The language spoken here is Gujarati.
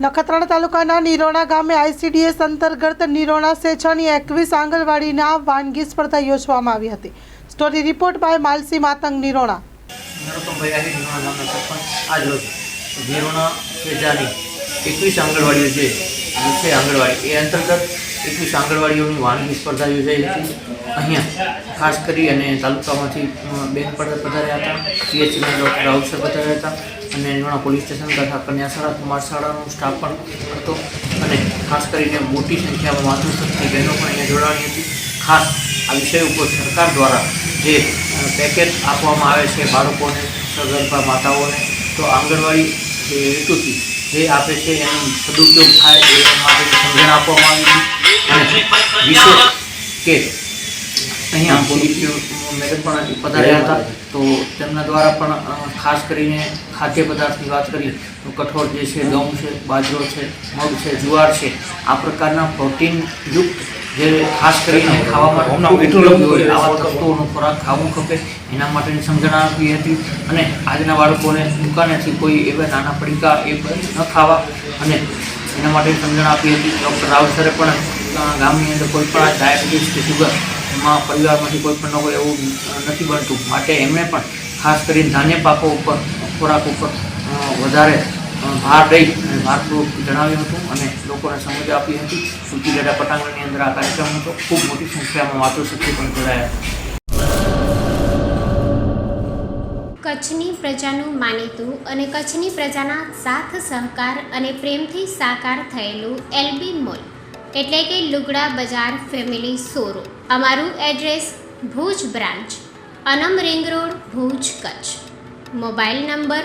નખત્રાણા તાલુકાના નિરોણા ગામે આઈસીડીએસ અંતર્ગત નિરોણા સેછાની એકવીસ આંગણવાડીના વાનગી સ્પર્ધા યોજવામાં આવી હતી. Story report by Malsi Matang Nirona. Nirona સેજાની એકવીસ આંગણવાડીઓ જે છે આંગણવાડી. એ અંતર્ગત એકવીસ આંગણવાડીઓની વાનગી સ્પર્ધા યોજાઈ હતી. અહીંયા ખાસ કરી અને તાલુકામાંથી બેન પણ પધાર્યા હતા પીએચસીના ડૉક્ટર રાહુલ પધાર્યા હતા અને નિરોણા પોલીસ સ્ટેશન તથા કન્યાશાળા, કુમાર શાળાનો સ્ટાફ પણ હતો અને ખાસ કરીને મોટી સંખ્યામાં માતૃશક્તિ બહેનો પણ અહીંયા જોડાણી હતી. ખાસ આ વિષય ઉપર સરકાર દ્વારા જે પેકેજ આપવામાં આવે છે બાળકોને, સગર્ભા માતાઓને, તો આંગણવાડી જે હેતુથી જે આપે છે એનો સદુપયોગ થાય એ માટે સમજણ આપવામાં આવી અને કે અહીંયા મેડમ પણ પધાર્યા હતા. તો તેમના દ્વારા પણ ખાસ કરીને ખાદ્ય પદાર્થની વાત કરી તો કઠોળ જે છે ઘઉં છે, બાજરો છે, મગ છે, જુવાર છે, આ પ્રકારના પ્રોટીનયુક્ત જે ખાસ કરીને ખાવા માટે હોય આવા તત્વોનો ખોરાક ખાવું ખપે એના માટેની સમજણ આપી હતી. અને આજના બાળકોને દુકાનેથી કોઈ એવા નાના પડીકા એ ન ખાવા અને એના માટેની સમજણ આપી હતી. ડૉક્ટર રાવ સરે પણ ગામની અંદર કોઈ પણ ડાયાબિટીસ કે સુગર એમાં પરિવારમાંથી કોઈ પણ કોઈ એવું નથી બનતું. માટે એમણે પણ ખાસ કરીને ધાન્ય પાકો ઉપર ખોરાક ઉપર વધારે ભાર રહી અને ભારપૂર્વક જણાવ્યું હતું અને લોકોને સમજ આપી હતી. દાદા પટાંગણની અંદર આ કાર્યક્રમ હતો. ખૂબ મોટી સંખ્યામાં માતૃશક્તિ પણ જોડાયા કચ્છની પ્રજાનું માનીતું અને કચ્છની પ્રજાના સાથ, સહકાર અને પ્રેમથી સાકાર થયેલું એલબી મોલ. એટલે કે લુગડા બજાર ફેમિલી શોરૂમ. અમારું address Bhuj branch, Anam ring road, Bhuj Kutch. Mobile number